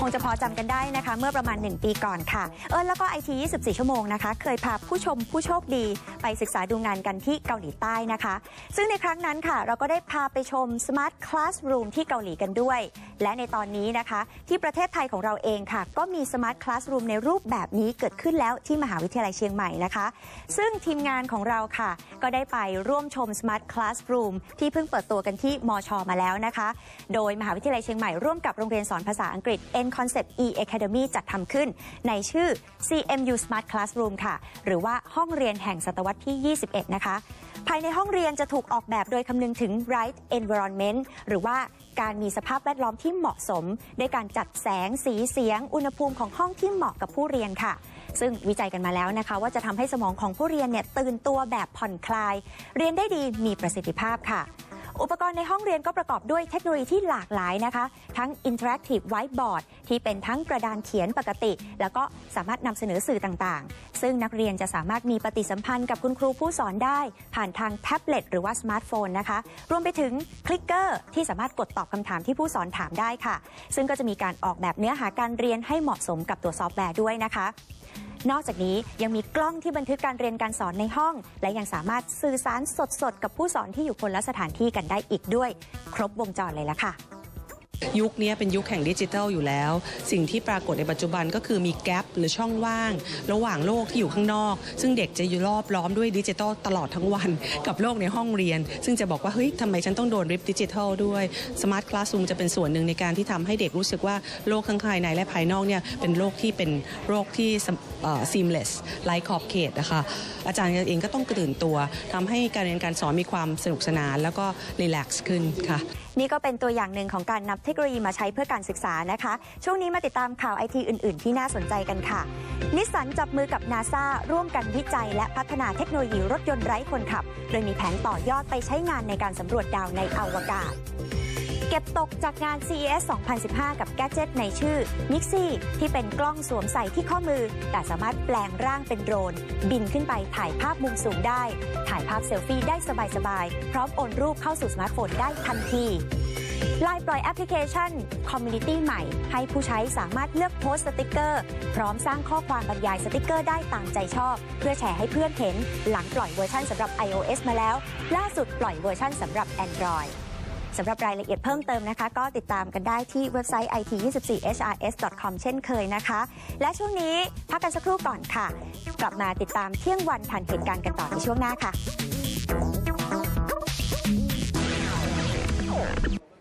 คงจะพอจำกันได้นะคะ เมื่อประมาณ 1 ปีก่อนค่ะ เอิญแล้วก็ไอที24 ชั่วโมงนะคะ เคยพาผู้ชมผู้โชคดี ไปศึกษาดูงานกันที่เกาหลีใต้นะคะ ซึ่งในครั้งนั้นค่ะ เราก็ได้พาไปชม Smart Classroom ที่เกาหลีกันด้วย และในตอนนี้นะคะ ที่ประเทศไทยของเราเองค่ะ ก็มี Smart Classroom ในรูปแบบนี้เกิดขึ้นแล้วที่มหาวิทยาลัยเชียงใหม่นะคะ ซึ่งทีมงานของเราค่ะ ก็ได้ไปร่วมชม Smart Classroom ที่เพิ่งเปิดตัวกันที่มชมาแล้วนะคะ โดยมหาวิทยาลัยเชียงใหม่ร่วมกับโรงเรียนสอนภาษาอังกฤษ N Concept E Academy จัดทำขึ้น ในชื่อ CMU Smart Classroom ค่ะ หรือว่าห้องเรียนแห่งศตวรรษที่ 21 นะคะ ภายในห้องเรียนจะถูกออกแบบโดยคำนึงถึง right environment หรือว่าการมีสภาพแวดล้อมที่เหมาะสมด้วยการจัดแสงสีเสียง อุณหภูมิของห้องที่เหมาะกับผู้เรียนค่ะ ซึ่งวิจัยกันมาแล้วนะคะ ว่าจะทำให้สมองของผู้เรียนเนี่ยตื่นตัวแบบผ่อนคลาย เรียนได้ดีมีประสิทธิภาพค่ะ อุปกรณ์ในห้องเรียนก็ประกอบด้วยเทคโนโลยีที่หลากหลายนะคะ ทั้ง Interactive Whiteboard ที่เป็นทั้งกระดานเขียนปกติ แล้วก็สามารถนำเสนอสื่อต่างๆ ซึ่งนักเรียนจะสามารถมีปฏิสัมพันธ์กับคุณครูผู้สอนได้ ผ่านทางแท็บเล็ตหรือว่าสมาร์ทโฟนนะคะ รวมไปถึงคลิกเกอร์ที่สามารถกดตอบคำถามที่ผู้สอนถามได้ค่ะ ซึ่งก็จะมีการออกแบบเนื้อหาการเรียนให้เหมาะสมกับตัวซอฟต์แวร์ด้วยนะคะ นอกจากนี้ยังมีกล้องที่บันทึกการเรียนการสอนในห้อง และยังสามารถสื่อสารสดๆ กับผู้สอนที่อยู่คนละสถานที่กันได้อีกด้วย ครบวงจรเลยละค่ะ ยุคนี้เป็นยุคแห่งดิจิทัลอยู่แล้ว สิ่งที่ปรากฏในปัจจุบันก็คือมีแกลบหรือช่องว่าง ระหว่างโลกที่อยู่ข้างนอก ซึ่งเด็กจะอยู่รอบล้อมด้วยดิจิทัลตลอดทั้งวัน กับโลกในห้องเรียน ซึ่งจะบอกว่าเฮ้ยทำไมฉันต้องโดนริบดิจิทัลด้วยสมาร์ทคลาส o ูมจะเป็นส่วนหนึ่งในการที่ทำให้เด็กรู้สึกว่าโลกข้างภายในและภายนอกเนี่ยเป็นโลกที่เป็นโลกที่ seamless ไร้ขอบเขตนะคะอาจารย์เองก็ต้องตื่นตัวทำให้การเรียนการสอนมีความสนุกสนาน แล้วก็รีแลกซ์ขึ้นค่ะ นี่ก็เป็นตัวอย่างหนึ่งของการนับเทคโนโลยีมาใช้เพื่อการศึกษานะคะ ช่วงนี้มาติดตามข่าวไอทีอื่น ๆ ที่น่าสนใจกันค่ะนิสสันจับมือกับนาซาร่วมกันวิจัย และพัฒนาเทคโนโลยีรถยนต์ไร้คนขับ โดยมีแผนต่อยอดไปใช้งานในการสำรวจดาวในอวกาศ เก็บตกจากงาน CES 2015 กับแกจ g e t ในชื่อ Nixie ที่เป็นกล้องสวมใส่ที่ข้อมือ แต่สามารถแปลงร่างเป็นโดรน บินขึ้นไปถ่ายภาพมุมสูงได้ ถ่ายภาพเซลฟี่ได้สบายๆ พร้อมโอนรูปเข้าสู่สมาร์ทโฟนได้ทันทีไลน์ปล่อยแอปพลิเคชัน Community ใหม่ ให้ผู้ใช้สามารถเลือกโพสต์สติกเกอร์ พร้อมสร้างข้อความบรรยายสติกเกอร์ได้ตามใจชอบ เพื่อแชร์ให้เพื่อนเห็น หลังปล่อยเวอร์ชันสำหรับ iOS มาแล้ว ล่าสุดปล่อยเวอร์ชันสำหรับ Android สำหรับรายละเอียดเพิ่มเติมนะคะ ก็ติดตามกันได้ที่เว็บไซต์ it24hrs.com เช่นเคยนะคะ และช่วงนี้พักกันสักครู่ก่อนค่ะ กลับมาติดตามเที่ยงวันทันเหตุการณ์กันต่อในช่วงหน้าค่ะ